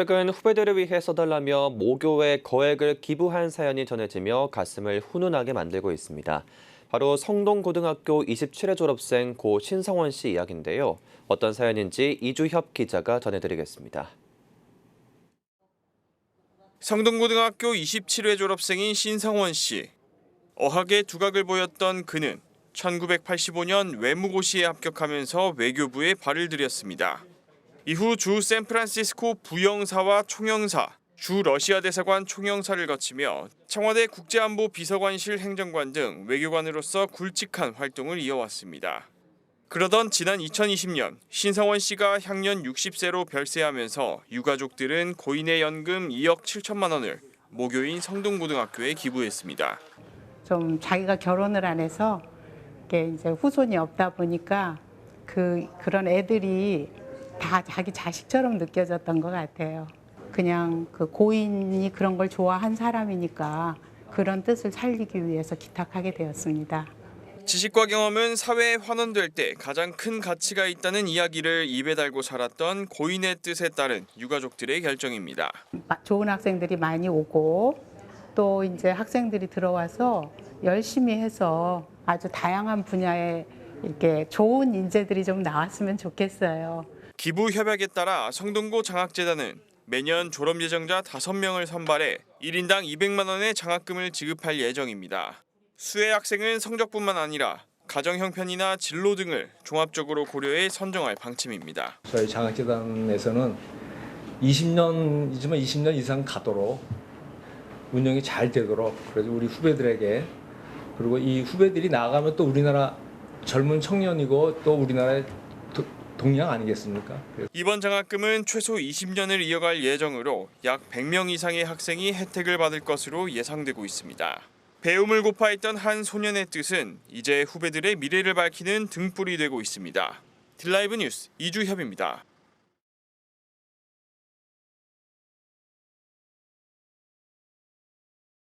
최근 후배들을 위해 써달라며 모교에 거액을 기부한 사연이 전해지며 가슴을 훈훈하게 만들고 있습니다. 바로 성동고등학교 27회 졸업생 고 신성원 씨 이야기인데요. 어떤 사연인지 이주협 기자가 전해드리겠습니다. 성동고등학교 27회 졸업생인 신성원 씨. 어학의 두각을 보였던 그는 1985년 외무고시에 합격하면서 외교부에 발을 들였습니다. 이후 주 샌프란시스코 부영사와 총영사, 주 러시아 대사관 총영사를 거치며 청와대 국제안보 비서관실 행정관 등 외교관으로서 굵직한 활동을 이어왔습니다. 그러던 지난 2020년 신성원 씨가 향년 60세로 별세하면서 유가족들은 고인의 연금 2억 7천만 원을 모교인 성동고등학교에 기부했습니다. 좀 자기가 결혼을 안 해서 이제 후손이 없다 보니까 그 그런 애들이 다 자기 자식처럼 느껴졌던 것 같아요. 그냥 그 고인이 그런 걸 좋아한 사람이니까 그런 뜻을 살리기 위해서 기탁하게 되었습니다. 지식과 경험은 사회에 환원될 때 가장 큰 가치가 있다는 이야기를 입에 달고 살았던 고인의 뜻에 따른 유가족들의 결정입니다. 마- 좋은 학생들이 많이 오고 또 이제 학생들이 들어와서 열심히 해서 아주 다양한 분야에 이렇게 좋은 인재들이 좀 나왔으면 좋겠어요. 기부 협약에 따라 성동고 장학재단은 매년 졸업 예정자 5명을 선발해 1인당 200만 원의 장학금을 지급할 예정입니다. 수혜 학생은 성적뿐만 아니라 가정 형편이나 진로 등을 종합적으로 고려해 선정할 방침입니다. 저희 장학재단에서는 20년이지만 20년 이상 가도록 운영이 잘 되도록 그래서 우리 후배들에게 그리고 이 후배들이 나가면 또 우리나라 젊은 청년이고 또 우리나라의 도- 동양 아니겠습니까? 이번 장학금은 최소 20년을 이어갈 예정으로 약 100명 이상의 학생이 혜택을 받을 것으로 예상되고 있습니다. 배움을 고파했던 한 소년의 뜻은 이제 후배들의 미래를 밝히는 등불이 되고 있습니다. 딜라이브 뉴스 이주협입니다.